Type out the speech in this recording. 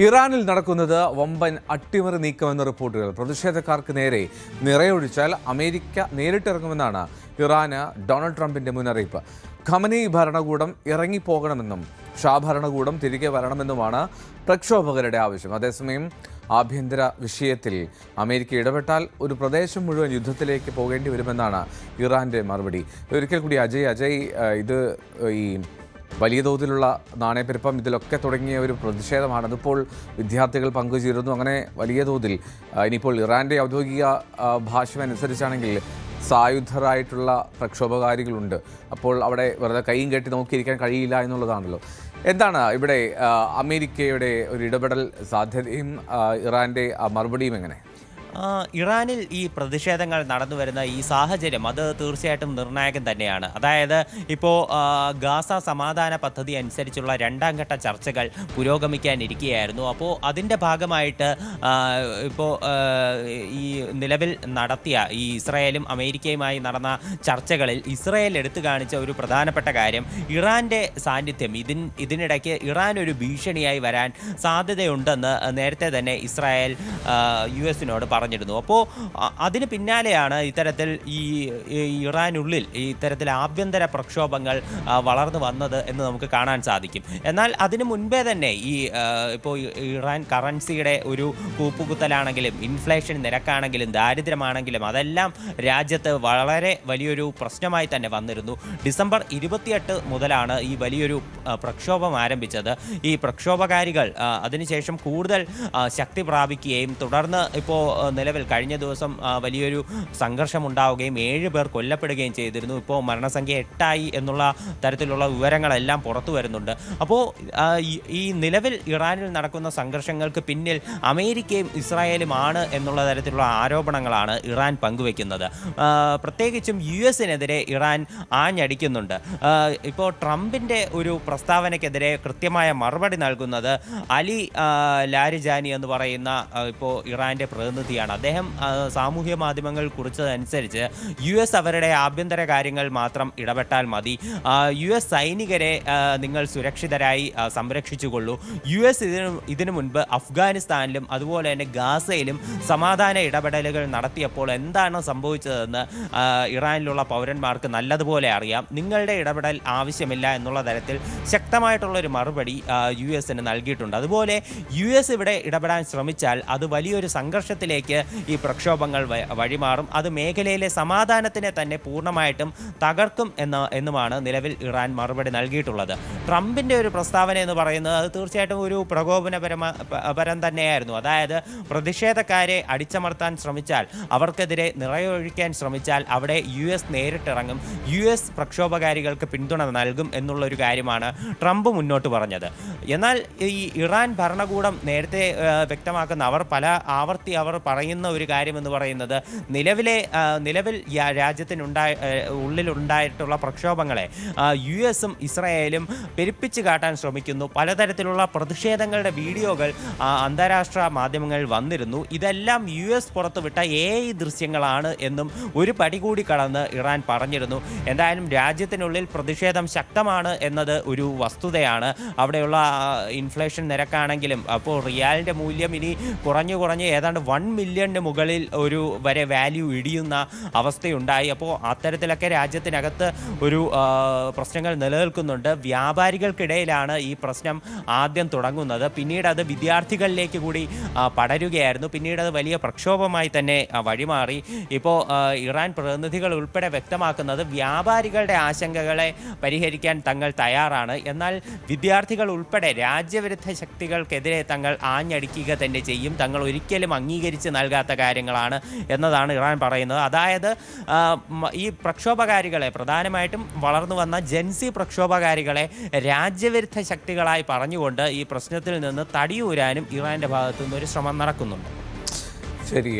ഇറാനിൽ നടക്കുന്നത് വമ്പൻ അട്ടിമറി നീക്കമെന്ന റിപ്പോർട്ടുകൾ. പ്രതിഷേധക്കാർക്ക് നേരെ നിറയൊഴിച്ചാൽ അമേരിക്ക നേരിട്ടിറങ്ങുമെന്നാണ് ഇറാന് ഡൊണാൾഡ് ട്രംപിന്റെ മുന്നറിയിപ്പ്. ഖമനി ഭരണകൂടം ഇറങ്ങിപ്പോകണമെന്നും ഷാ ഭരണകൂടം തിരികെ വരണമെന്നുമാണ് പ്രക്ഷോഭകരുടെ ആവശ്യം. അതേസമയം ആഭ്യന്തര വിഷയത്തിൽ അമേരിക്ക ഇടപെട്ടാൽ ഒരു പ്രദേശം മുഴുവൻ യുദ്ധത്തിലേക്ക് പോകേണ്ടി വരുമെന്നാണ് ഇറാന്റെ മറുപടി. ഒരിക്കൽ കൂടി അജയ് അജയ് ഇത് ഈ വലിയ തോതിലുള്ള നാണയപ്പെരുപ്പം ഇതിലൊക്കെ തുടങ്ങിയ ഒരു പ്രതിഷേധമാണ്. അതിപ്പോൾ വിദ്യാർത്ഥികൾ പങ്കുചേരുന്നു. അങ്ങനെ വലിയ തോതിൽ ഇനിയിപ്പോൾ ഇറാന്റെ ഔദ്യോഗിക ഭാഷ ഭാഷ്യം അനുസരിച്ചാണെങ്കിൽ സായുധരായിട്ടുള്ള പ്രക്ഷോഭകാരികളുണ്ട്. അപ്പോൾ അവിടെ വെറുതെ കൈയും കെട്ടി നോക്കിയിരിക്കാൻ കഴിയില്ല എന്നുള്ളതാണല്ലോ. എന്താണ് ഇവിടെ അമേരിക്കയുടെ ഒരു ഇടപെടൽ സാധ്യതയും ഇറാന്റെ മറുപടിയും എങ്ങനെ? ഇറാനിൽ ഈ പ്രതിഷേധങ്ങൾ നടന്നു വരുന്ന ഈ സാഹചര്യം അത് തീർച്ചയായിട്ടും നിർണായകം തന്നെയാണ്. അതായത് ഇപ്പോൾ ഗാസ സമാധാന പദ്ധതി അനുസരിച്ചുള്ള രണ്ടാം ഘട്ട ചർച്ചകൾ പുരോഗമിക്കാനിരിക്കുകയായിരുന്നു. അപ്പോൾ അതിന്റെ ഭാഗമായിട്ട് ഇപ്പോൾ ഈ നിലവിൽ നടത്തിയ ഈ ഇസ്രായേലും അമേരിക്കയുമായി നടന്ന ചർച്ചകളിൽ ഇസ്രായേൽ എടുത്തു കാണിച്ച ഒരു പ്രധാനപ്പെട്ട കാര്യം ഇറാന്റെ സാന്നിധ്യം ഇതിൻ ഇതിനിടയ്ക്ക് ഇറാൻ ഒരു ഭീഷണിയായി വരാൻ സാധ്യതയുണ്ടെന്ന് നേരത്തെ തന്നെ ഇസ്രായേൽ യു എസിനോട് പറഞ്ഞിരുന്നു. അപ്പോൾ അതിന് പിന്നാലെയാണ് ഇത്തരത്തിൽ ഈ ഇറാനുള്ളിൽ ഇത്തരത്തിൽ ആഭ്യന്തര പ്രക്ഷോഭങ്ങൾ വളർന്നു വന്നത് എന്ന് നമുക്ക് കാണാൻ സാധിക്കും. എന്നാൽ അതിനു മുൻപേ തന്നെ ഈ ഇപ്പോൾ ഇറാൻ കറൻസിയുടെ ഒരു കൂപ്പുകുത്തലാണെങ്കിലും ഇൻഫ്ലേഷൻ നിരക്കാണെങ്കിലും ദാരിദ്ര്യമാണെങ്കിലും അതെല്ലാം രാജ്യത്ത് വളരെ വലിയൊരു പ്രശ്നമായി തന്നെ വന്നിരുന്നു. ഡിസംബർ ഇരുപത്തിയെട്ട് മുതലാണ് ഈ വലിയൊരു പ്രക്ഷോഭം ആരംഭിച്ചത്. ഈ പ്രക്ഷോഭകാരികൾ അതിനുശേഷം കൂടുതൽ ശക്തി പ്രാപിക്കുകയും തുടർന്ന് ഇപ്പോൾ നിലവിൽ കഴിഞ്ഞ ദിവസം വലിയൊരു സംഘർഷം ഉണ്ടാവുകയും ഏഴ് പേർ കൊല്ലപ്പെടുകയും ചെയ്തിരുന്നു. ഇപ്പോൾ മരണസംഖ്യ എട്ടായി എന്നുള്ള തരത്തിലുള്ള വിവരങ്ങളെല്ലാം പുറത്തു വരുന്നുണ്ട്. അപ്പോൾ ഈ- നിലവിൽ ഇറാനിൽ നടക്കുന്ന സംഘർഷങ്ങൾക്ക് പിന്നിൽ അമേരിക്കയും ഇസ്രായേലും ആണ് എന്നുള്ള തരത്തിലുള്ള ആരോപണങ്ങളാണ് ഇറാൻ പങ്കുവെക്കുന്നത്. പ്രത്യേകിച്ചും യു എസിനെതിരെ ഇറാൻ ആഞ്ഞടിക്കുന്നുണ്ട്. ഇപ്പോൾ ട്രംപിന്റെ ഒരു പ്രസ്താവനയ്ക്കെതിരെ കൃത്യമായ മറുപടി നൽകുന്നത് അലി ലാരിജാനി എന്ന് പറയുന്ന ഇപ്പോൾ ഇറാന്റെ പ്രതിനിധിയാണ്. അദ്ദേഹം ആ, സാമൂഹ്യ മാധ്യമങ്ങൾ കുറിച്ചതനുസരിച്ച് യു എസ് അവരുടെ ആഭ്യന്തര കാര്യങ്ങൾ മാത്രം ഇടപെട്ടാൽ മതി. യു എസ് സൈനികരെ നിങ്ങൾ സുരക്ഷിതരായി സംരക്ഷിച്ചുകൊള്ളൂ. യു എസ് ഇതിനു ഇതിനു മുൻപ് അഫ്ഗാനിസ്ഥാനിലും അതുപോലെ തന്നെ ഗാസയിലും സമാധാന ഇടപെടലുകൾ നടത്തിയപ്പോൾ എന്താണ് സംഭവിച്ചതെന്ന് ഇറാനിലുള്ള പൗരന്മാർക്ക് നല്ലതുപോലെ അറിയാം. നിങ്ങളുടെ ഇടപെടൽ ആവശ്യമില്ല എന്നുള്ള തരത്തിൽ ശക്തമായിട്ടുള്ളൊരു മറുപടി യു എസിന് നൽകിയിട്ടുണ്ട്. അതുപോലെ യു എസ് ഇവിടെ ഇടപെടാൻ ശ്രമിച്ചാൽ അത് വലിയൊരു സംഘർഷത്തിലേക്ക് ഈ പ്രക്ഷോഭങ്ങൾ വഴിമാറും. അത് മേഖലയിലെ സമാധാനത്തിനെ തന്നെ പൂർണമായിട്ടും തകർക്കും എന്ന എന്നുമാണ് നിലവിൽ ഇറാൻ മറുപടി നൽകിയിട്ടുള്ളത്. ട്രംപിന്റെ ഒരു പ്രസ്താവന എന്ന് പറയുന്നത് അത് തീർച്ചയായിട്ടും ഒരു പ്രകോപനപരമ പരം തന്നെയായിരുന്നു. അതായത് പ്രതിഷേധക്കാരെ അടിച്ചമർത്താൻ ശ്രമിച്ചാൽ അവർക്കെതിരെ നിറയൊഴിക്കാൻ ശ്രമിച്ചാൽ അവിടെ യു എസ് നേരിട്ടിറങ്ങും. യു എസ് പ്രക്ഷോഭകാരികൾക്ക് പിന്തുണ നൽകും എന്നുള്ളൊരു കാര്യമാണ് ട്രംപ് മുന്നോട്ട് പറഞ്ഞത്. എന്നാൽ ഈ ഇറാൻ ഭരണകൂടം നേരത്തെ വ്യക്തമാക്കുന്ന അവർ പല ആവർത്തി അവർ പറയുന്ന ഒരു കാര്യം എന്ന് പറയുന്നത് നിലവിലെ നിലവിൽ രാജ്യത്തിനുണ്ടായ ഉള്ളിലുണ്ടായിട്ടുള്ള പ്രക്ഷോഭങ്ങളെ യു എസും ഇസ്രായേലും പെരുപ്പിച്ച് കാട്ടാൻ ശ്രമിക്കുന്നു. പലതരത്തിലുള്ള പ്രതിഷേധങ്ങളുടെ വീഡിയോകൾ അന്താരാഷ്ട്ര മാധ്യമങ്ങളിൽ വന്നിരുന്നു. ഇതെല്ലാം യു എസ് പുറത്തുവിട്ട എ ദൃശ്യങ്ങളാണ് എന്നും ഒരു പടി കൂടി കടന്ന് ഇറാൻ പറഞ്ഞിരുന്നു. എന്തായാലും രാജ്യത്തിനുള്ളിൽ പ്രതിഷേധം ശക്തമാണ് എന്നത് ഒരു വസ്തുതയാണ്. അവിടെയുള്ള ഇൻഫ്ലേഷൻ നിരക്കാണെങ്കിലും അപ്പോൾ റിയാലിന്റെ മൂല്യം ഇനി കുറഞ്ഞു കുറഞ്ഞ് ഏതാണ്ട് വൺ മില്യണിന് മുകളിൽ ഒരു വരെ വാല്യൂ ഇടിയുന്ന അവസ്ഥയുണ്ടായി. അപ്പോൾ അത്തരത്തിലൊക്കെ രാജ്യത്തിനകത്ത് ഒരു പ്രശ്നങ്ങൾ നിലനിൽക്കുന്നുണ്ട്. വ്യാപാരികൾക്കിടയിലാണ് ഈ പ്രശ്നം ആദ്യം തുടങ്ങുന്നത്. പിന്നീട് അത് വിദ്യാർത്ഥികളിലേക്ക് കൂടി പടരുകയായിരുന്നു. പിന്നീട് അത് വലിയ പ്രക്ഷോഭമായി തന്നെ വഴിമാറി. ഇപ്പോൾ ഇറാൻ പ്രതിനിധികൾ ഉൾപ്പെടെ വ്യക്തമാക്കുന്നത് വ്യാപാരികളുടെ ആശങ്കകളെ പരിഹരിക്കാൻ തങ്ങൾ തയ്യാറാണ്. എന്നാൽ വിദ്യാർത്ഥികൾ ഉൾപ്പെടെ രാജ്യവിരുദ്ധ ശക്തികൾക്കെതിരെ തങ്ങൾ ആഞ്ഞടിക്കുക തന്നെ ചെയ്യും. തങ്ങൾ ഒരിക്കലും അംഗീകരിച്ച് നൽകാത്ത കാര്യങ്ങളാണ് എന്നതാണ് ഇറാൻ പറയുന്നത്. അതായത് ഈ പ്രക്ഷോഭകാരികളെ പ്രധാനമായിട്ടും വളർന്നു വന്ന ജൻസി പ്രക്ഷോഭകാരികളെ രാജ്യവിരുദ്ധ ശക്തികളായി പറഞ്ഞുകൊണ്ട് ഈ പ്രശ്നത്തിൽ നിന്ന് തടിയൂരാനും ഇറാന്റെ ഭാഗത്തു നിന്നൊരു ശ്രമം നടക്കുന്നുണ്ട്. ശരി